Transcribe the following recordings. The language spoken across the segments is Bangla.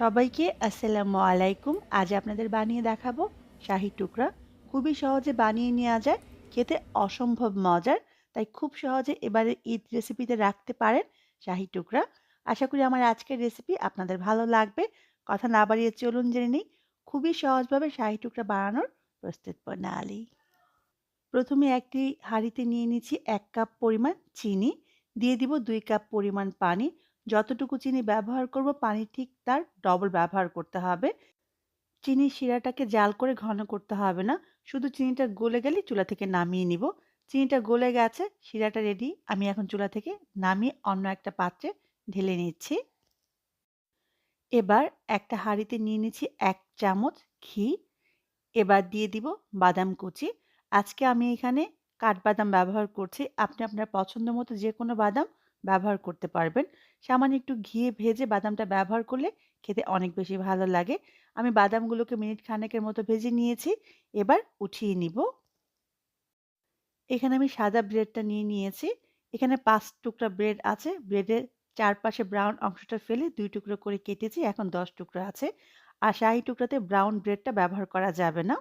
সবাইকে আসসালামু আলাইকুম। আজ আপনাদের বানিয়ে দেখাবো শাহি টুকরা। খুবই সহজে বানিয়ে নেওয়া যায়, খেতে অসম্ভব মজার, তাই খুব সহজে এবারে ঈদ রেসিপিতে রাখতে পারেন শাহি টুকরা। আশা করি আমার আজকের রেসিপি আপনাদের ভালো লাগবে। কথা না বাড়িয়ে চলুন জেনে নিই। খুবই সহজভাবে শাহি টুকরা বানানোর প্রস্তুত প্রণালী। প্রথমে একটি হাঁড়িতে নিয়ে নিচ্ছি এক কাপ পরিমাণ চিনি। দিয়ে দিব দুই কাপ পরিমাণ পানি। যতটুকু চিনি ব্যবহার করব, পানি ঠিক তার ডবল ব্যবহার করতে হবে। চিনি শিরাটাকে জাল করে ঘন করতে হবে না। শুধু চিনিটা গলে গেলে চুলা থেকে নামিয়ে নিব। চিনিটা গলে গেছে, শিরাটা রেডি আমি এখন চুলা থেকে নামিয়ে অন্য একটা পাত্রে ঢেলে নিচ্ছি। এবার একটা হাঁড়িতে নিয়ে নিচ্ছি এক চামচ ঘি। এবার দিয়ে দিব বাদাম কুচি। আজকে আমি এখানে কাঠবাদাম ব্যবহার করছি। আপনি আপনার পছন্দ মতো যে কোনো বাদাম ব্যবহার করতে পারবেন। সামান্য একটু ঘিয়ে ভেজে বাদামটা ব্যবহার করলে খেতে অনেক বেশি ভালো লাগে। আমি বাদামগুলোকে মিনিট খানেকের মতো ভেজে নিয়েছি। এবার উঠিয়ে নিব। এখানে আমি সাদা ব্রেডটা নিয়ে নিয়েছি। এখানে পাঁচ টুকরা ব্রেড আছে। ব্রেডের চারপাশে ব্রাউন অংশটা ফেলে দুই টুকরো করে কেটেছি। এখন দশ টুকরো আছে। আর শাহি টুকরাতে ব্রাউন ব্রেডটা ব্যবহার করা যাবে না।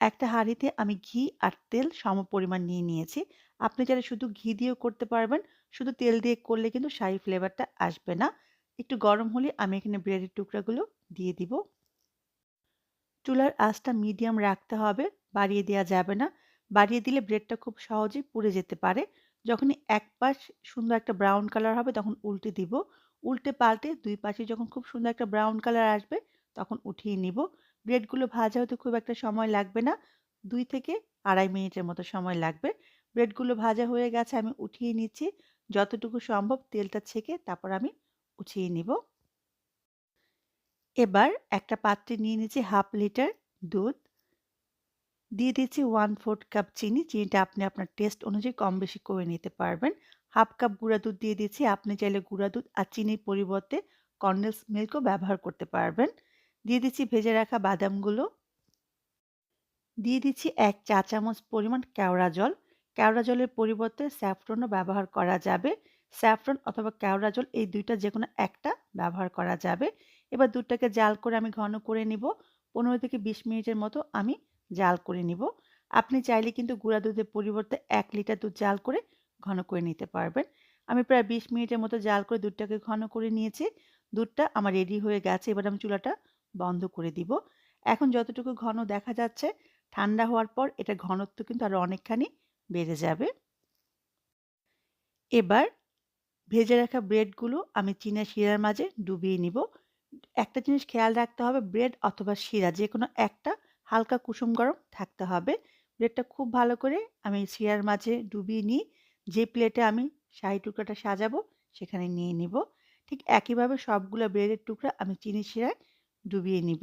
একটা হাঁড়িতে আমি ঘি আর তেল সম পরিমাণ নিয়ে নিয়েছি। আপনি যারা শুধু ঘি দিয়েও করতে পারবেন। শুধু তেল দিয়ে করলে কিন্তু শাহি ফ্লেভারটা আসবে না। একটু গরম হলে আমি এখানে ব্রেডের টুকরাগুলো দিয়ে দিব। চুলার আঁচটা মিডিয়াম রাখতে হবে, বাড়িয়ে দেওয়া যাবে না। বাড়িয়ে দিলে ব্রেডটা খুব সহজেই পুড়ে যেতে পারে। যখনই এক পাশ সুন্দর একটা ব্রাউন কালার হবে তখন উল্টে দিব। উল্টে পাল্টে দুই পাশে যখন খুব সুন্দর একটা ব্রাউন কালার আসবে তখন উঠিয়ে নিব। ব্রেডগুলো ভাজা হতে খুব একটা সময় লাগবে না। দুই থেকে আড়াই মিনিটের মতো সময় লাগবে। ব্রেডগুলো ভাজা হয়ে গেছে, আমি উঠিয়ে নিচ্ছি। যতটুকু সম্ভব তেলটা ছেঁকে তারপর আমি উঠিয়ে নিব। এবার একটা পাত্রে নিয়ে নিচ্ছি হাফ লিটার দুধ। দিয়ে দিচ্ছি ওয়ান ফোর্থ কাপ চিনি। চিনিটা আপনি আপনার টেস্ট অনুযায়ী কম বেশি করে নিতে পারবেন। হাফ কাপ গুঁড়া দুধ দিয়ে দিচ্ছি। আপনি চাইলে গুঁড়া দুধ আর চিনির পরিবর্তে কন্ডেন্স মিল্কও ব্যবহার করতে পারবেন। দিয়ে দিচ্ছি ভেজে রাখা বাদামগুলো। দিয়ে দিচ্ছি এক চা চামচ পরিমাণ কেওড়া জল। কেওড়া জলের পরিবর্তে স্যাফরনও ব্যবহার করা যাবে। স্যাফরন অথবা কেওড়া জল এই দুইটা যে কোনো একটা ব্যবহার করা যাবে। এবার দুধটাকে জাল করে আমি ঘন করে নিব। পনেরো থেকে বিশ মিনিটের মতো আমি জাল করে নিব। আপনি চাইলে কিন্তু গুঁড়া দুধের পরিবর্তে এক লিটার দুধ জাল করে ঘন করে নিতে পারবেন। আমি প্রায় বিশ মিনিটের মতো জাল করে দুধটাকে ঘন করে নিয়েছি। দুধটা আমার রেডি হয়ে গেছে। এবার আমি চুলাটা বন্ধ করে দিব। এখন যতটুকু ঘন দেখা যাচ্ছে, ঠান্ডা হওয়ার পর এটা ঘনত্ব কিন্তু আরও অনেকখানি বেড়ে যাবে। এবার ভেজে রাখা ব্রেডগুলো আমি চীনা শিরার মাঝে ডুবিয়ে নিব। একটা জিনিস খেয়াল রাখতে হবে, ব্রেড অথবা শিরা যে কোনো একটা হালকা কুসুম গরম থাকতে হবে। ব্রেডটা খুব ভালো করে আমি শিরার মাঝে ডুবিয়ে নিই যে প্লেটে আমি শাহি টুকরাটা সাজাবো, সেখানে নিয়ে নিব। ঠিক একইভাবে সবগুলো ব্রেডের টুকরা আমি চিনি শিরায় ডুবিয়ে নিব।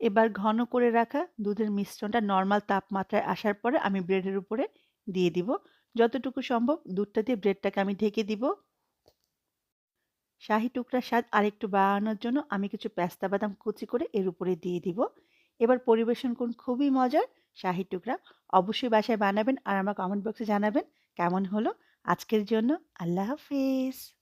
এবার ঘন করে রাখা দুধের মিশ্রণটা নর্মাল তাপমাত্রায় আসার পরে আমি ব্রেডের উপরে দিয়ে দিব। যতটুকু সম্ভব দুধটা দিয়ে ব্রেডটাকে আমি ঢেকে দিব। শাহি টুকরার স্বাদ আরেকটু বাড়ানোর জন্য আমি কিছু পেস্তা বাদাম কুচি করে এর উপরে দিয়ে দিব। এবার পরিবেশন করুন, খুবই মজার। শাহি টুকরা অবশ্যই বাসায় বানাবেন আর আমার কমেন্ট বক্সে জানাবেন কেমন হলো। আজকের জন্য আল্লাহ হাফিজ।